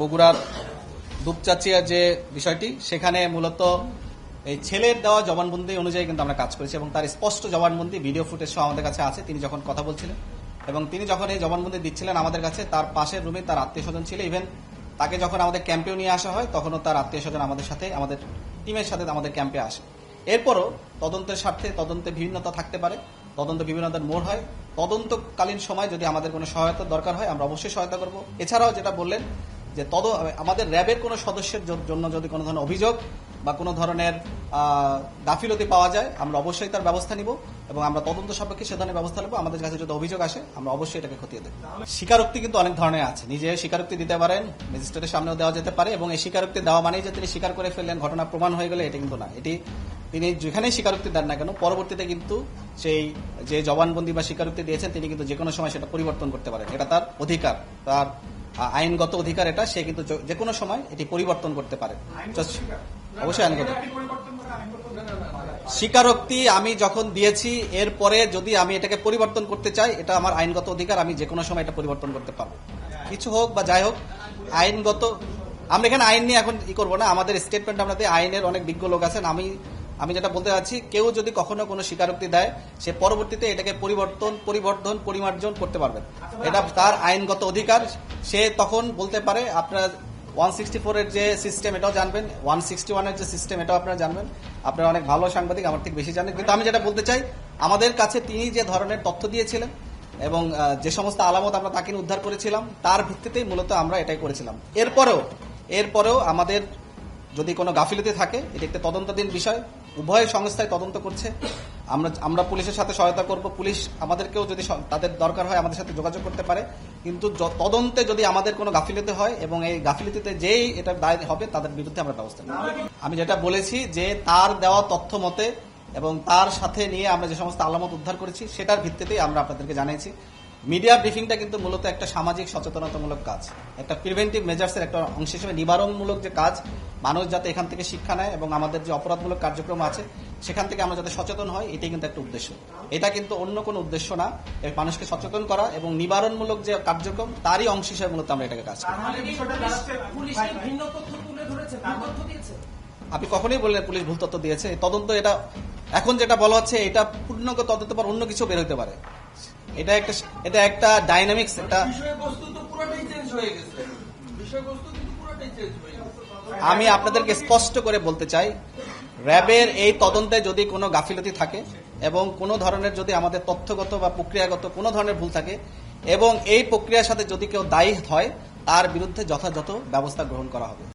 বগুড়ার দুপচাচিয়া যে বিষয়টি, সেখানে মূলত এই ছেলের দেওয়া জবানবন্দি অনুযায়ী কিন্তু আমরা কাজ করেছি এবং তার স্পষ্ট জবানবন্দি, ভিডিও ফুটেজ সহ আমাদের কাছে আছে। তিনি যখন কথা বলছিলেন এবং তিনি যখন এই জবানবন্দি দিচ্ছিলেন আমাদের কাছে, তার পাশের রুমে তার আত্মীয় স্বজন ছিল। ইভেন তাকে যখন আমাদের ক্যাম্পেও নিয়ে আসা হয়, তখনও তার আত্মীয় স্বজন আমাদের সাথে, আমাদের টিমের সাথে আমাদের ক্যাম্পে আসে। এরপরও তদন্তের স্বার্থে তদন্তে বিভিন্নতা থাকতে পারে, তদন্ত বিভিন্নতার মোড় হয়। তদন্তকালীন সময় যদি আমাদের কোনো সহায়তার দরকার হয়, আমরা অবশ্যই সহায়তা করব। এছাড়াও যেটা বললেন যে তদ, আমাদের র্যাবের কোনো সদস্যের জন্য যদি কোনো ধরনের অভিযোগ বা কোনো ধরনের গাফিলতি পাওয়া যায়, আমরা অবশ্যই তার ব্যবস্থা নিব এবং আমরা তদন্ত সাপেক্ষে সে ধরনের ব্যবস্থা নেব। আমাদের কাছে যদি অভিযোগ আসে, আমরা অবশ্যই এটাকে খতিয়ে দেব স্বীকারোক্তি কিন্তু অনেক ধরনের আছে। নিজে স্বীকারোক্তি দিতে পারেন, ম্যাজিস্ট্রেটের সামনেও দেওয়া যেতে পারে এবং এই স্বীকারোক্তি দেওয়া মানেই যে তিনি স্বীকার করে ফেললেন, ঘটনা প্রমাণ হয়ে গেলে এটা কিন্তু না। এটি তিনি যেখানেই স্বীকারোক্তি দেন না কেন, পরবর্তীতে কিন্তু সেই, যে জবানবন্দি বা স্বীকারোক্তি দিয়েছেন, তিনি কিন্তু যে কোনো সময় সেটা পরিবর্তন করতে পারেন। এটা তার অধিকার, তার আইনগত অধিকার এটা সে কিন্তু যে কোনো সময় এটি পরিবর্তন করতে পারে। অবশ্যই আইনগত। স্বীকারোক্তি আমি যখন দিয়েছি এরপরে যদি আমি এটাকে পরিবর্তন করতে চাই এটা আমার আইনগত অধিকার আমি যে কোনো সময় এটা পরিবর্তন করতে পারব। কিছু হোক বা যাই হোক আইনগত আমরা এখানে আইন নিয়ে এখন ই করব না। আমাদের স্টেটমেন্ট আমাদের আইনের অনেক বিজ্ঞ লোক আছেন আমি আমি যেটা বলতে চাচ্ছি কেউ যদি কখনো কোনো স্বীকারোক্তি দেয় সে পরবর্তীতে এটাকে পরিবর্তন পরিবর্ধন পরিমার্জন করতে পারবেন এটা তার আইনগত অধিকার। সে তখন বলতে পারে আপনারা ওয়ান সিক্সটি ফোর এর যে সিস্টেম এটাও জানবেন ওয়ান সিক্সটি ওয়ানের যে সিস্টেম এটাও আপনারা জানবেন। আপনারা অনেক ভালো সাংবাদিক আমার থেকে বেশি জানেন। কিন্তু আমি যেটা বলতে চাই আমাদের কাছে তিনি যে ধরনের তথ্য দিয়েছিলেন এবং যে সমস্ত আলামত আমরা তাকে উদ্ধার করেছিলাম তার ভিত্তিতেই মূলত আমরা এটাই করেছিলাম। এরপরেও এরপরেও আমাদের যদি কোনো গাফিলতি থাকে এটি একটি তদন্তাধীন বিষয়। উভয় সংস্থায় তদন্ত করছে। আমরা আমরা পুলিশের সাথে সহায়তা করব। পুলিশ আমাদেরকেও যদি তাদের দরকার হয়, আমাদের সাথে যোগাযোগ করতে পারে। কিন্তু তদন্তে যদি আমাদের কোনো গাফিলতি হয় এবং এই গাফিলতিতে যেই এটার দায় হবে, তাদের বিরুদ্ধে আমরা ব্যবস্থা নেব। আমি যেটা বলেছি যে তার দেওয়া তথ্য মতে এবং তার সাথে নিয়ে আমরা যে সমস্ত আলামত উদ্ধার করেছি, সেটার ভিত্তিতেই আমরা আপনাদেরকে জানিয়েছি। মিডিয়া ব্রিফিংটা কিন্তু মূলত একটা সামাজিক সচেতনতামূলক কাজ। একটা প্রিভেন্টিভ মেজার্সের একটা অংশ হিসেবে নিবারণমূলক যে কাজ মানুষ যাতে এখান থেকে শিক্ষা নেয় এবং আমাদের যে অপরাধমূলক কার্যক্রম আছে সেখান থেকে আমরা যাতে সচেতন হয় এটাই কিন্তু একটা উদ্দেশ্য। এটা কিন্তু অন্য কোনো উদ্দেশ্য না মানুষকে সচেতন করা এবং নিবারণমূলক যে কার্যক্রম তারই অংশ হিসেবে মূলত আমরা এটাকে কাজ করি। আপনি কখনোই বললেন পুলিশ ভুল তথ্য দিয়েছে তদন্ত এটা এখন যেটা বলা হচ্ছে এটা পূর্ণাঙ্গ তদন্ত পর অন্য কিছু বের হতে পারে। এটা একটা এটা একটা ডাইনামিক্স একটা আমি আপনাদেরকে স্পষ্ট করে বলতে চাই র্যাবের এই তদন্তে যদি কোনো গাফিলতি থাকে এবং কোনো ধরনের যদি আমাদের তথ্যগত বা প্রক্রিয়াগত কোনো ধরনের ভুল থাকে এবং এই প্রক্রিয়ার সাথে যদি কেউ দায়ী হয় তার বিরুদ্ধে যথাযথ ব্যবস্থা গ্রহণ করা হবে।